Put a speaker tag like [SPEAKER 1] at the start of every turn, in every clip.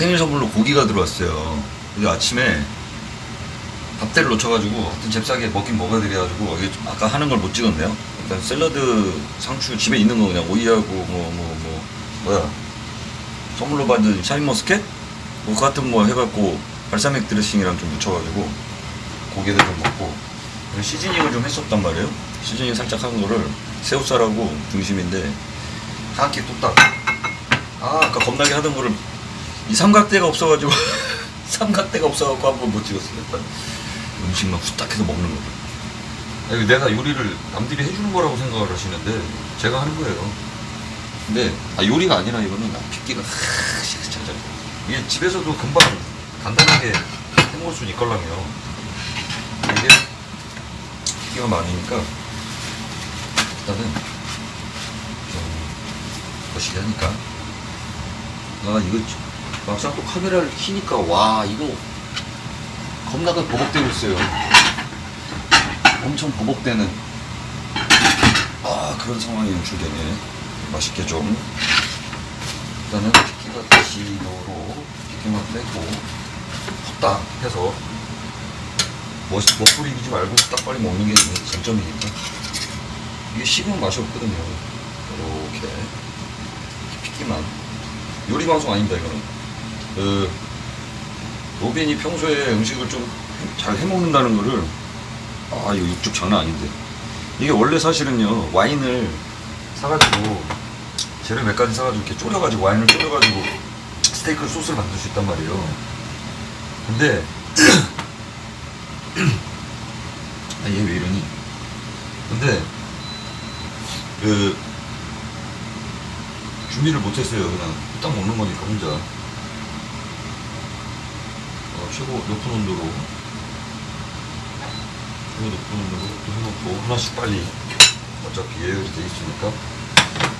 [SPEAKER 1] 생일 선물로 고기가 들어왔어요. 근데 아침에 밥대를 놓쳐가지고 하여튼 잽싸게 먹긴 먹어야 돼가지고 아까 하는 걸 못 찍었네요. 일단 샐러드 상추 집에 있는 거 그냥 오이하고 뭐 뭐 뭐 뭐, 야 선물로 받은 샤인머스켓 뭐 같은 뭐 해갖고 발사믹 드레싱이랑 좀 묻혀가지고 고기를 좀 먹고 시즈닝을 좀 했었단 말이에요. 시즈닝 살짝 한 거를 새우살하고 중심인데 한 끼 뚝딱. 아 아까 겁나게 하던 거를 이 삼각대가 없어가지고 삼각대가 없어갖고 한 번 못 찍었어요. 음식만 후딱해서 먹는 거. 아니, 내가 요리를 남들이 해주는 거라고 생각을 하시는데 제가 하는 거예요. 근데 아, 요리가 아니라 이거는 핏기가 진짜 이게 집에서도 금방 간단하게 해먹을 수는 있걸랑요. 이게 핏기가 많으니까 일단은 좀 거시기 하니까 아 이거 막상 또 카메라를 키니까 와 이거 겁나게 버벅대고 있어요. 엄청 버벅대는 아 그런 상황이 연출되네. 맛있게 좀 일단은 피키가 다시노로 피키만 빼고 후딱 해서 뭐, 뭐 뿌리지 말고 딱 빨리 먹는 게 장점이니까 이게 식으면 맛이 없거든요. 이렇게 피키만 요리 방송 아닙니다 이거는. 그 로빈이 평소에 음식을 좀 잘 해먹는다는 거를 아 이거 육즙 장난 아닌데. 이게 원래 사실은요 와인을 사가지고 재료 몇 가지 사가지고 이렇게 졸여가지고 와인을 졸여가지고 스테이크 소스를 만들 수 있단 말이에요. 근데 아 얘 왜 이러니? 근데 그 준비를 못했어요. 그냥 딱 먹는 거니까 혼자. 어, 최고 높은 온도로. 최고 높은 온도로 또 해놓고 하나씩 빨리 어차피 예열이 돼 있으니까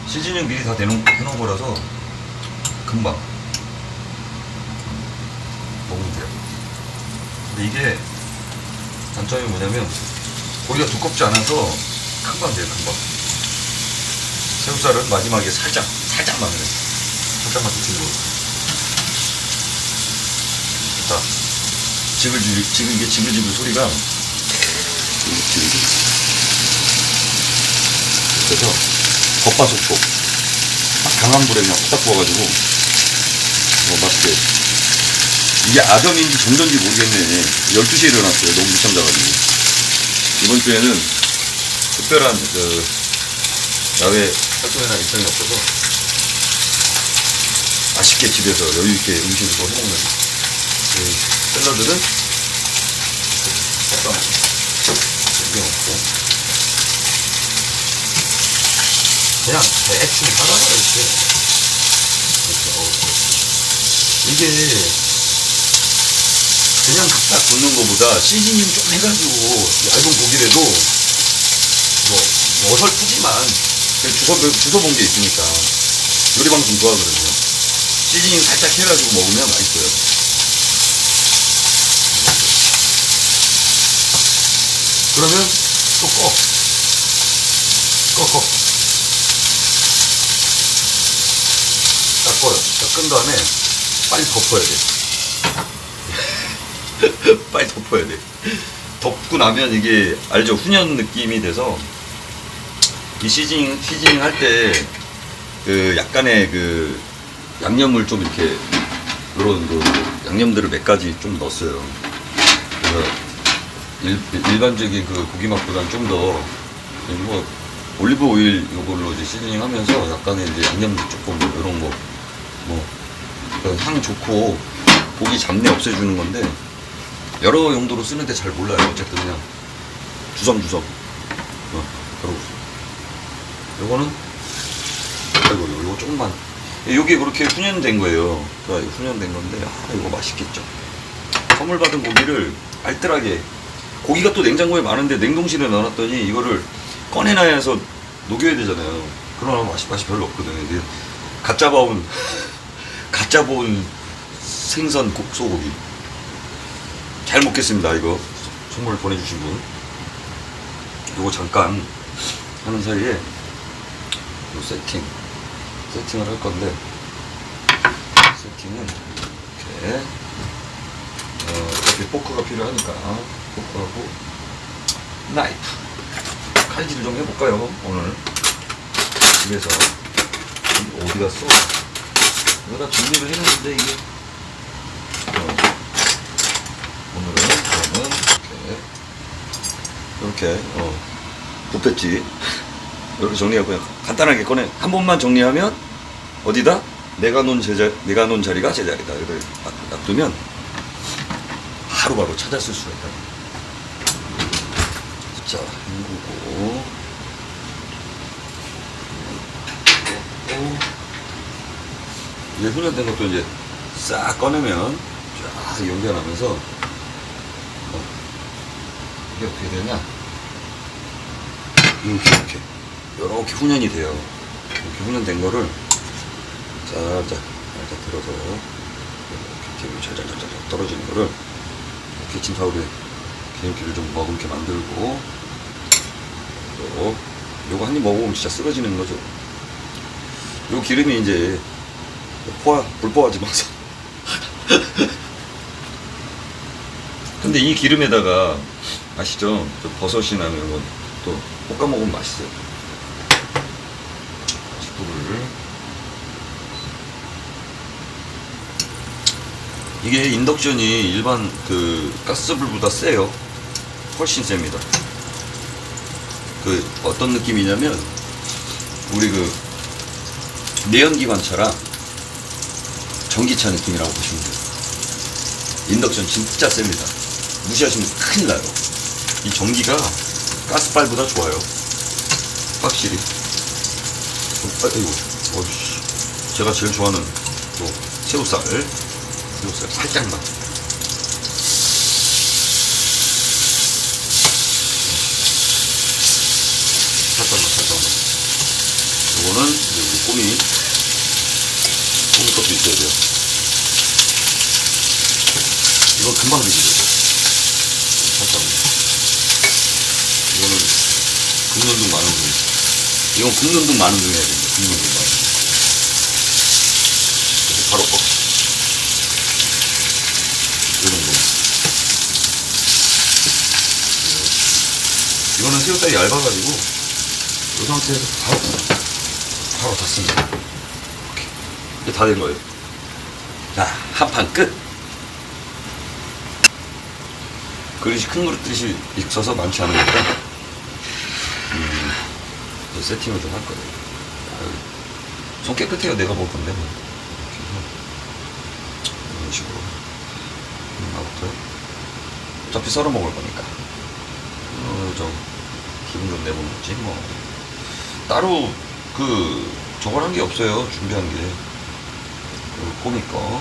[SPEAKER 1] 시즈닝 미리 다 해놓은, 해놓은 거라서 금방 먹으면 돼요. 근데 이게 단점이 뭐냐면 고기가 두껍지 않아서 금방 돼요 금방. 새우살은 마지막에 살짝 살짝만 그래 살짝만 데치는 거 자, 지글지글, 지글, 이게 지글지글 소리가. 그래서, 겉바속촉. 막 강한 불에 그냥 후딱 구워가지고, 뭐, 맛있게. 이게 아점인지 정전인지 모르겠네. 12시에 일어났어요. 너무 늦잠 자가지고. 이번 주에는 특별한, 그, 야외 활동이나 일정이 없어서, 맛있게 집에서 여유있게 음식을 또 해먹는 그 섞어 이렇게 넣고 그냥 대충 하다가 이렇게 이게 그냥 각각 굽는 것보다 시즈닝 좀 해가지고 얇은 고기라도 뭐, 뭐 어설프지만 주워, 주워 본 게 있으니까. 요리 방송 좋아하거든요. 시즈닝 살짝 해가지고 먹으면 맛있어요 그러면 또 꺼. 꺼, 꺼. 딱 꺼요. 딱 끈 다음에 빨리 덮어야 돼. 빨리 덮어야 돼. 덮고 나면 이게 알죠? 훈연 느낌이 돼서 이 시즈닝, 시즈닝 할 때 그 약간의 그 양념을 좀 이렇게 이런 그 양념들을 몇 가지 좀 넣었어요. 그래서 일, 일반적인 그 고기 맛보다는 좀 더, 뭐, 올리브 오일 요걸로 이제 시즈닝 하면서 약간의 이제 양념도 조금 뭐 이런 거, 뭐, 그향 좋고 고기 잡내 없애주는 건데, 여러 용도로 쓰는데 잘 몰라요. 어쨌든 그냥 주섬주섬. 어, 그러고. 요거는, 아이고, 요거 조금만. 요게 그렇게 훈연된 거예요. 그러니까 훈연된 건데, 아, 이거 맛있겠죠. 선물 받은 고기를 알뜰하게 고기가 또 냉장고에 많은데 냉동실에 넣어놨더니 이거를 꺼내놔야 해서 녹여야 되잖아요. 그러나 맛이, 맛이 별로 없거든요. 이게 갓 잡아온, 갓 잡아온 생선 국, 소고기. 잘 먹겠습니다, 이거. 선물 보내주신 분. 요거 잠깐 하는 사이에 요 세팅, 세팅을 할 건데, 세팅은 이렇게 어, 어차피 포크가 필요하니까 포크하고. 나이프 칼질을 좀 해볼까요 오늘? 집에서. 어디 갔어? 이거 다 준비를 해놨는데 이게. 어, 오늘은 그러면 이렇게. 이렇게 어, 굽혔지. 이렇게 정리하고 그냥 간단하게 꺼내. 한 번만 정리하면 어디다? 내가 놓은 제자 내가 놓은 자리가 제자리다. 이렇게 놔- 놔두면 바로바로 찾았을 수가 있다 자 헹구고. 어, 이제 훈련된 것도 이제 싹 꺼내면 쫙 연결하면서 어, 이게 어떻게 되냐? 이렇게 이렇게. 이렇게 훈련이 돼요. 이렇게 훈련된 거를 살짝 살짝 들어서 이렇게 기름이 잘잘잘잘 떨어지는 거를 키친타올에 기름기를 좀 머금게 만들고 또 요거 한 입 먹어보면 진짜 쓰러지는 거죠 요 기름이 이제 포화 불포하지 마서 근데 이 기름에다가 아시죠? 저 버섯이나 이런 건또 볶아 먹으면 맛있어요. 불을 이게 인덕션이 일반 그 가스불보다 세요. 훨씬 셉니다. 그 어떤 느낌이냐면 우리 그 내연기관차랑 전기차 느낌이라고 보시면 돼요. 인덕션 진짜 셉니다. 무시하시면 큰일 나요. 이 전기가 가스발보다 좋아요. 확실히. 어, 아이고, 어이씨. 제가 제일 좋아하는 또 새우살. 새우살 살짝만. 살짝만, 살짝만. 요거는 이제 우리 꼬미. 꼬미 것도 있어야 돼요. 이거 금방 드시죠. 잠깐만. 이거는 굽는 둥 마는 둥. 이건 굽는 둥 마는 둥 해야 됩니다. 굽는 둥 마는 둥. 그래서 바로 꺾. 이 정도. 이거는 새우살이 얇아가지고 이 상태에서 바로 바로 닫습니다. 이렇게. 다 된 거예요. 자, 한 판 끝. 그릇이 큰 그릇듯이 있어서 많지 않으니까 음, 세팅을 좀 할 거예요. 아유, 손 깨끗해요. 내가 볼 건데 뭐. 이런 식으로 나부터 어차피 썰어 먹을 거니까 어, 좀 기분 좀 내보는 거지 뭐 따로 그 저걸 한 게 없어요. 준비한 게 그리고 꼬미 거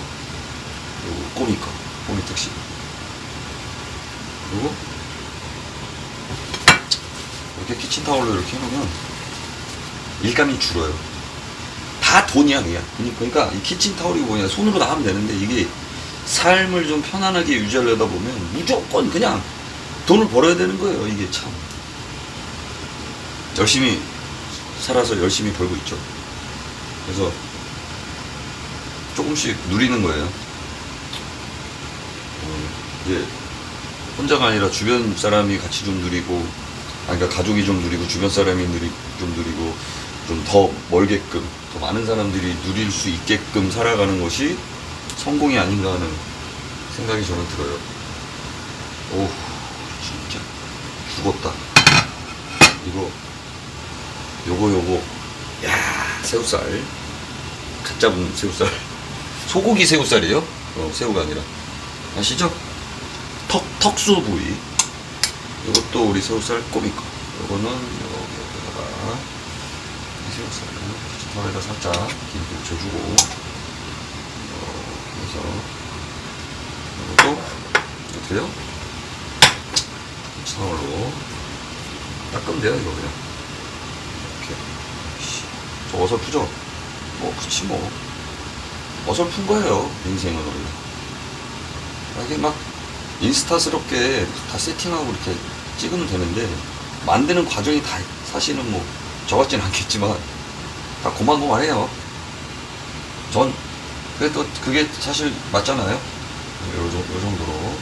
[SPEAKER 1] 그리고 꼬미 거 꼬미 특식 그리고 이렇게 키친타올로 이렇게 해놓으면 일감이 줄어요. 다 돈이야 그냥. 그니- 그러니까 이 키친타올이 뭐냐 손으로 다 하면 되는데 이게 삶을 좀 편안하게 유지하려다 보면 무조건 그냥 돈을 벌어야 되는 거예요. 이게 참 열심히 살아서 열심히 벌고 있죠. 그래서 조금씩 누리는 거예요. 어, 이제 혼자가 아니라 주변 사람이 같이 좀 누리고, 아 그러니까 가족이 좀 누리고 주변 사람이 누리 좀 누리고 좀 더 멀게끔 더 많은 사람들이 누릴 수 있게끔 살아가는 것이 성공이 아닌가 하는 생각이 저는 들어요. 오, 진짜 죽었다. 이거 요거 요거. 야 새우살. 갓 잡은 새우살. 소고기 새우살이에요? 어, 새우가 아니라. 아시죠? 턱, 턱수 부위. 이것도 우리 새우살 꼬미 거 요거는 여기다가 이 새우살 털에다 살짝 기름기 묻혀주고 해서 이것도 이렇게 돼요? 찬물로 닦으면 돼요 이거 그냥 어설프죠? 뭐 그치 뭐 어설픈 거예요 인생은 원래 아, 이게 막 인스타스럽게 다 세팅하고 이렇게 찍으면 되는데 만드는 과정이 다 사실은 뭐 저 같지는 않겠지만 다 고만고만해요 전또 그게 사실 맞잖아요. 요, 정- 요 정도로.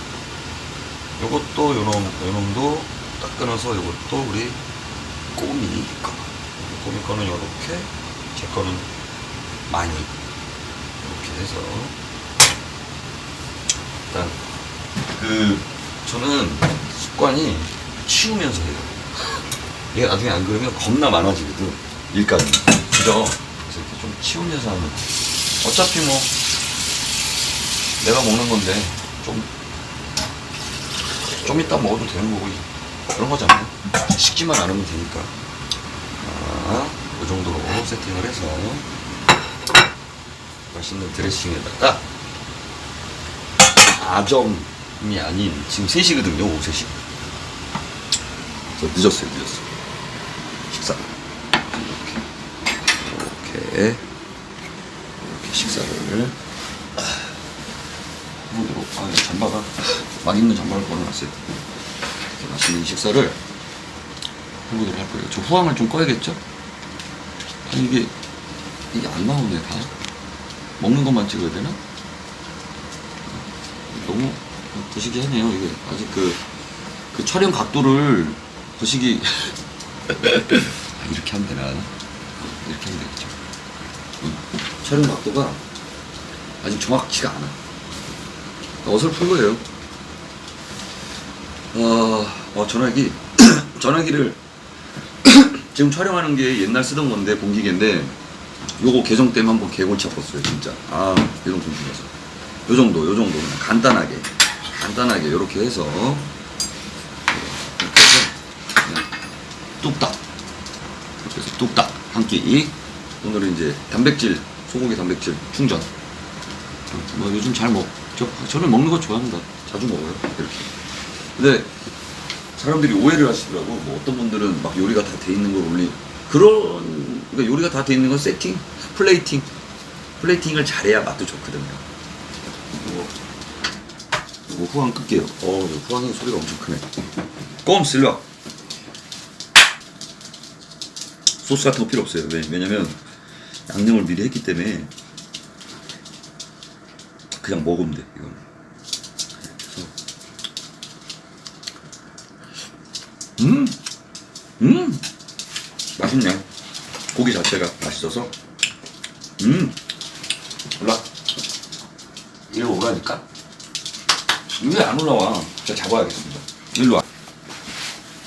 [SPEAKER 1] 요것도 요놈, 요놈도 딱 끊어서 요것도 우리 꼬미 거. 꼬미 거는 요렇게, 제 거는 많이. 이렇게 해서. 일단, 그, 저는 습관이 치우면서 해요. 이게 나중에 안 그러면 겁나 많아지거든. 일까지. 그죠? 그래서 이렇게 좀 치우면서 하면. 어차피 뭐, 내가 먹는 건데, 좀, 좀 이따 먹어도 되는 거고, 그런 거잖아요. 식지만 않으면 되니까. 자, 이 정도로 세팅을 해서, 맛있는 드레싱에다가, 아점이 아닌, 지금 3시거든요, 오후 3시. 저 늦었어요, 늦었어요. 식사. 이렇게. 이렇게. 이렇게 식사를. 손으로. 아, 이 잠바가. 맛있는 잠바를 걸어놨어요. 이렇게 맛있는 식사를 해보도록 할 거예요. 저 후황을 좀 꺼야겠죠? 이게, 이게 안 나오네, 다. 먹는 것만 찍어야 되나? 너무 거시기 하네요, 이게. 아직 그, 그 촬영 각도를 거시기. 아, 이렇게 하면 되나? 이렇게 하면 되겠죠. 응. 촬영 각도가 아직 정확치가 않아. 어설픈 거예요. 어, 어, 전화기. 전화기를 지금 촬영하는 게 옛날 쓰던 건데, 봉기계인데, 요거 개성 때문에 한번 개골치 아팠어요, 진짜. 아, 개성 좀 중요해서. 요 정도, 요 정도. 그냥 간단하게. 간단하게, 요렇게 해서. 이렇게 해서, 그냥 뚝딱. 이렇게 해서 뚝딱. 한 끼. 오늘은 이제 단백질, 소고기 단백질 충전. 뭐 요즘 잘 먹죠. 저는 먹는 거 좋아합니다. 자주 먹어요. 이렇게. 근데 사람들이 오해를 하시더라고. 뭐 어떤 분들은 막 요리가 다 돼 있는 걸 올리. 그런 그러니까 요리가 다 돼 있는 건 세팅, 플레이팅, 플레이팅을 잘해야 맛도 좋거든요. 이거, 이거 후황 끌게요. 어, 이거 후황이 소리가 엄청 크네. 껌 쓸려. 소스 같은 거 필요 없어요. 왜? 왜냐면 양념을 미리 했기 때문에 그냥 먹으면 돼. 이건. 그래서 음, 음, 맛있네. 고기 자체가 맛있어서. 음, 올라. 일로 오라니까. 왜 안 올라와? 제가 잡아야겠습니다. 일로 와.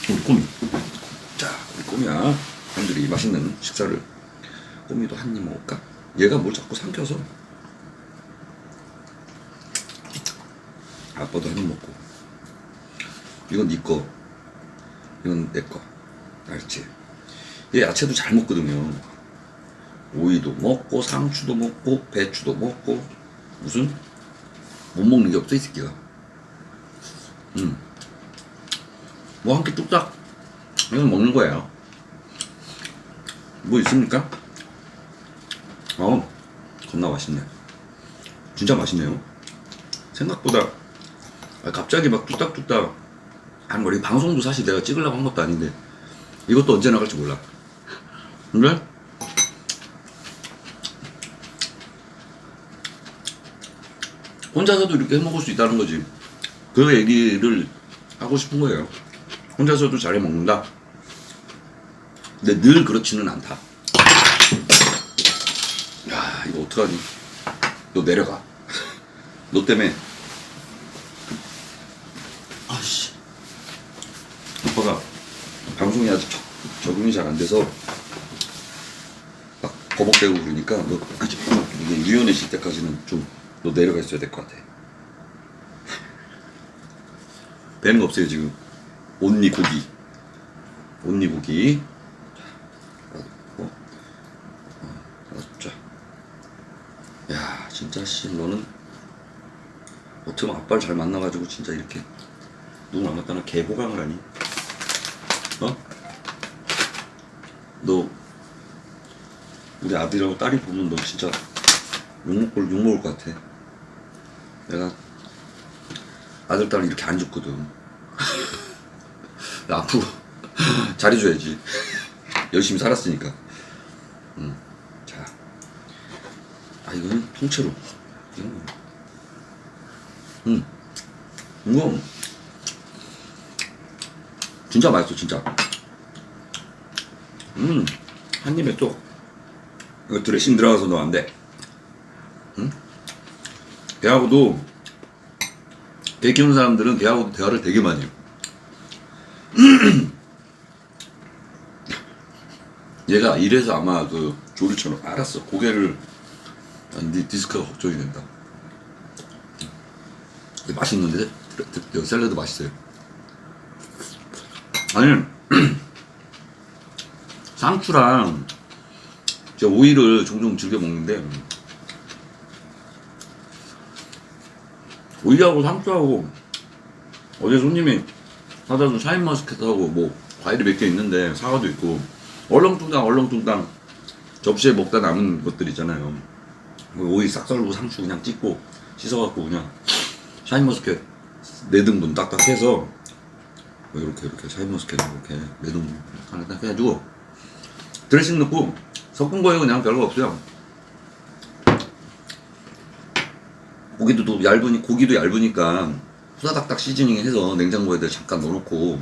[SPEAKER 1] 우리 꼬미. 자, 우리 꼬미야. 사람들이 맛있는 식사를. 꼬미도 한 입 먹을까? 얘가 뭘 자꾸 삼켜서. 아빠도 한 입 먹고. 이건 네 거. 이건 내 거. 알지? 얘 야채도 잘 먹거든요. 오이도 먹고, 상추도 먹고, 배추도 먹고, 무슨? 못 먹는 게 없어, 이 새끼가. 음. 뭐 한 끼 뚝딱. 이건 먹는 거예요. 뭐 있습니까? 어, 겁나 맛있네. 진짜 맛있네요. 생각보다 아, 갑자기 막 뚝딱뚝딱 하는 거리 방송도 사실 내가 찍으려고 한 것도 아닌데 이것도 언제 나갈지 몰라. 근데 혼자서도 이렇게 해 먹을 수 있다는 거지. 그 얘기를 하고 싶은 거예요. 혼자서도 잘 해 먹는다. 근데 늘 그렇지는 않다. 야, 이거 어떡하니? 너 내려가. 너 때문에. 아씨. 오빠가 방송이 적, 적응이 잘 안 돼서 막 버벅대고 그러니까 너 아직 이게 유연해질 때까지는 좀 너 내려가 있어야 될 것 같아. 거 없어요 지금. 온니 고기. 온니 고기. 어? 어, 자. 야, 진짜 씨, 너는 어떻게 아빠를 잘 만나가지고 진짜 이렇게 누구 만났다나 개호강을 하니? 어? 너 우리 아들하고 딸이 보면 너 진짜 욕먹을 욕먹을 것 같아. 내가 아들 딸 이렇게 안 줬거든. 나 앞으로 잘해줘야지. 열심히 살았으니까. 음. 자. 아, 이거는 통째로. 음. 음. 이거 진짜 맛있어 진짜. 음. 한 입에 또 이거 드레싱 들어가서 돼. 응? 걔하고도 개 키우는 사람들은 걔하고도 대화를 되게 많이 해요. 얘가 이래서 아마 그 조리처럼 알았어 고개를 아, 네 디스크가 걱정이 된다. 근데 맛있는데 여기 샐러드 맛있어요. 아니 상추랑 제가 오이를 종종 즐겨 먹는데 오이하고 상추하고 어제 손님이 사다 준 샤인 머스켓하고 뭐 과일이 몇 개 있는데 사과도 있고 얼렁뚱땅 얼렁뚱땅 접시에 먹다 남은 것들 있잖아요. 뭐 오이 싹 썰고 상추 그냥 찍고 씻어갖고 그냥 샤인 머스켓 네 등분 딱딱 해서 뭐 이렇게 이렇게 샤인머스켓 이렇게 네 등분 하나. 딱 해가지고. 드레싱 넣고 섞은 거예요 그냥. 별거 없어요. 고기도 또 얇으니 고기도 얇으니까 후다닥닥 시즈닝 해서 냉장고에다 잠깐 넣어놓고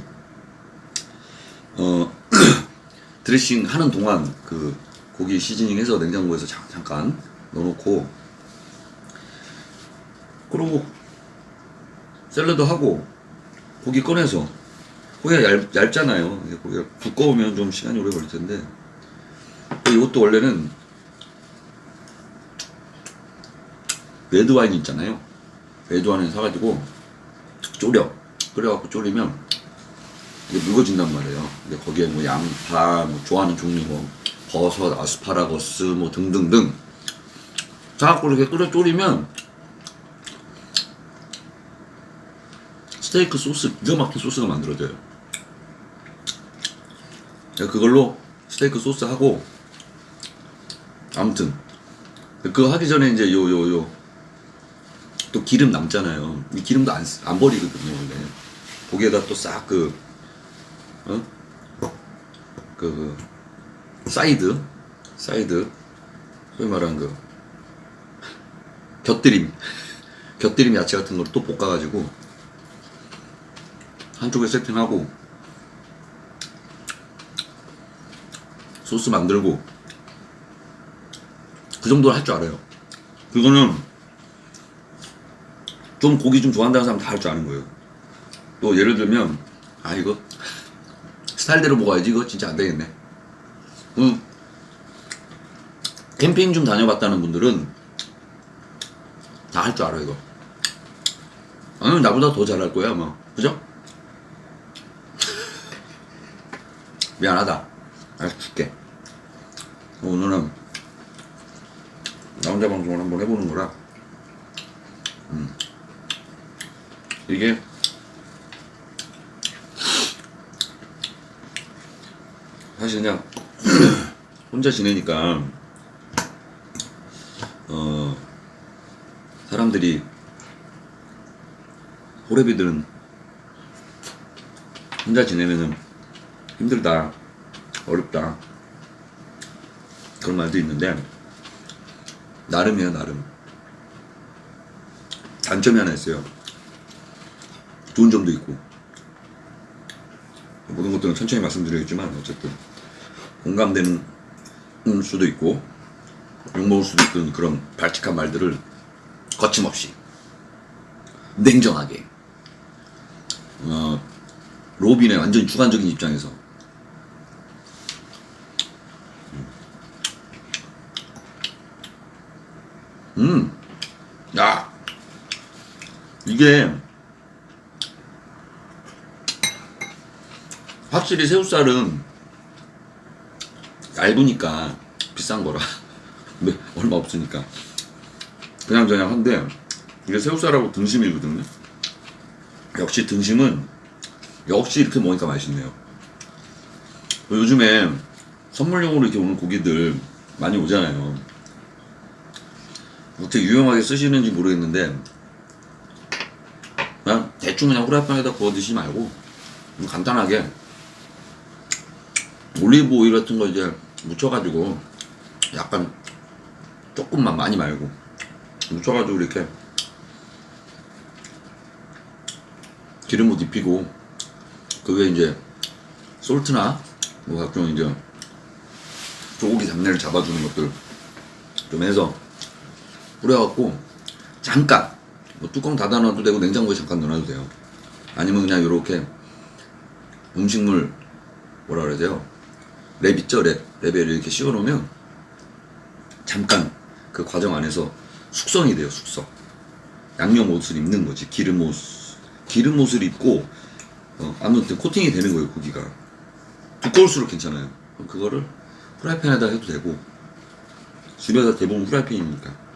[SPEAKER 1] 어 드레싱 하는 동안 그 고기 시즈닝 해서 냉장고에서 자- 잠깐 넣어놓고 그러고 샐러드 하고 고기 꺼내서 고기가 얇, 얇잖아요 고기가 두꺼우면 좀 시간이 오래 걸릴 텐데 또 이것도 원래는 레드 와인 있잖아요. 레드 와인 사가지고 졸여. 끓여갖고 졸이면 이게 묽어진단 말이에요. 근데 거기에 뭐 양파, 뭐 좋아하는 종류 뭐 버섯, 아스파라거스 뭐 등등등 사갖고 이렇게 끓여 졸이면 스테이크 소스 기가 막힌 소스가 만들어져요. 그래서 그걸로 스테이크 소스 하고 아무튼 그거 하기 전에 이제 요 요 요 또 기름 남잖아요. 이 기름도 안, 쓰- 안 버리거든요, 원래. 거기에다 또 싹 그, 어? 그, 그, 사이드, 사이드, 소위 말하는 그, 곁들임, 곁들임 야채 같은 거를 또 볶아가지고, 한쪽에 세팅하고, 소스 만들고, 그 정도 할 줄 알아요. 그거는 좀 고기 좀 좋아한다는 사람 다 할 줄 아는 거예요. 또 예를 들면 아 이거 스타일대로 먹어야지 이거 진짜 안 되겠네. 음, 캠핑 좀 다녀봤다는 분들은 다 할 줄 알아 이거. 아니 나보다 더 잘할 거야 아마 그죠? 미안하다. 알았어 줄게. 오늘은 나 혼자 방송을 한번 해보는 거라. 음. 이게 사실 그냥 혼자 지내니까 어 사람들이 호래비들은 혼자 지내면은 힘들다 어렵다 그런 말도 있는데 나름이에요 나름. 단점이 하나 있어요. 좋은 점도 있고. 모든 것들은 천천히 말씀드리겠지만 어쨌든. 공감되는 수도 있고 욕먹을 수도 있는 그런 발칙한 말들을 거침없이 냉정하게 어, 로빈의 완전 주관적인 입장에서 음, 야, 이게 확실히 새우살은 얇으니까 비싼 거라. 네, 얼마 없으니까. 그냥 저냥 한데, 이게 새우살하고 등심이거든요. 역시 등심은, 역시 이렇게 먹으니까 맛있네요. 요즘에 선물용으로 이렇게 오는 고기들 많이 오잖아요. 어떻게 유용하게 쓰시는지 모르겠는데, 그냥 대충 그냥 후라이팬에다 구워 드시지 말고, 좀 간단하게 올리브 오일 같은 거 이제 묻혀가지고 약간 조금만 많이 말고
[SPEAKER 2] 묻혀가지고 이렇게 기름을 입히고 그 위에 이제 솔트나 뭐 각종 이제 소고기 잡내를 잡아주는 것들 좀 해서 뿌려갖고 잠깐 뭐 뚜껑 닫아놔도 되고 냉장고에 잠깐 넣어놔도 돼요. 아니면 그냥 이렇게 음식물 뭐라 그래야 돼요? 랩 있죠? 랩. 랩에 이렇게 씌워놓으면 잠깐 그 과정 안에서 숙성이 돼요 숙성. 양념 옷을 입는 거지. 기름 옷 기름 옷을 입고 어, 아무튼 코팅이 되는 거예요 고기가. 두꺼울수록 괜찮아요. 그거를 프라이팬에다 해도 되고. 집에서 대부분 프라이팬이니까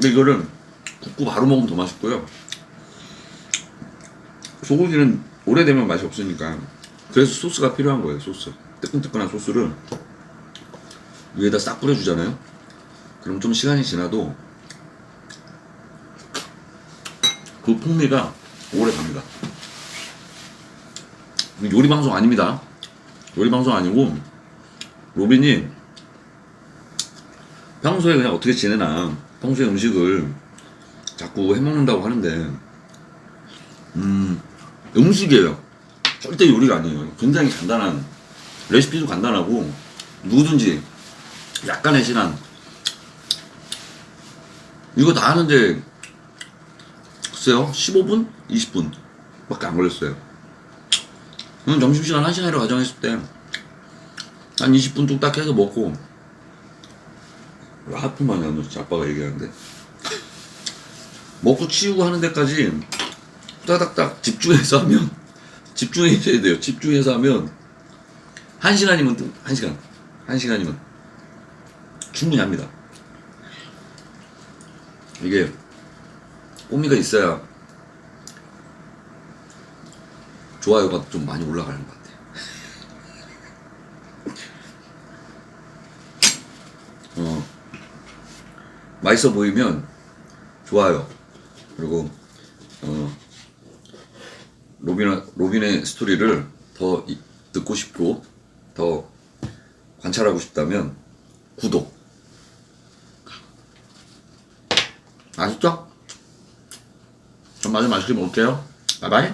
[SPEAKER 2] 근데 이거를 굽고 바로 먹으면 더 맛있고요. 소고기는 오래되면 맛이 없으니까 그래서 소스가 필요한 거예요 소스. 뜨끈뜨끈한 소스를 위에다 싹 뿌려주잖아요. 그럼 좀 시간이 지나도 그 풍미가 오래 갑니다. 요리 방송 아닙니다. 요리 방송 아니고 로빈이 평소에 그냥 어떻게 지내나. 평소에 음식을 자꾸 해먹는다고 하는데. 음 음식이에요. 절대 요리가 아니에요. 굉장히 간단한 레시피도 간단하고 누구든지 약간의 시간 이거 다 하는데 글쎄요 15분? 20분? 밖에 안 걸렸어요. 점심시간 1시간이라고 가정했을 때 한 20분 뚝딱 해서 먹고 왜 너 진짜 아빠가 얘기하는데. 먹고 치우고 하는 데까지 따닥딱 집중해서 하면 집중해야 돼요. 집중해서 하면 1시간이면 1시간. 1시간이면 충분히 합니다. 이게 꼬미가 있어야 좋아요가 좀 많이 올라가는 것 같아요. 어, 맛있어 보이면 좋아요. 그리고 어, 로빈 로빈의 스토리를 더 이- 듣고 싶고 더 관찰하고 싶다면 구독. 아시죠? 전 마저 맛있게 먹을게요. 바이바이.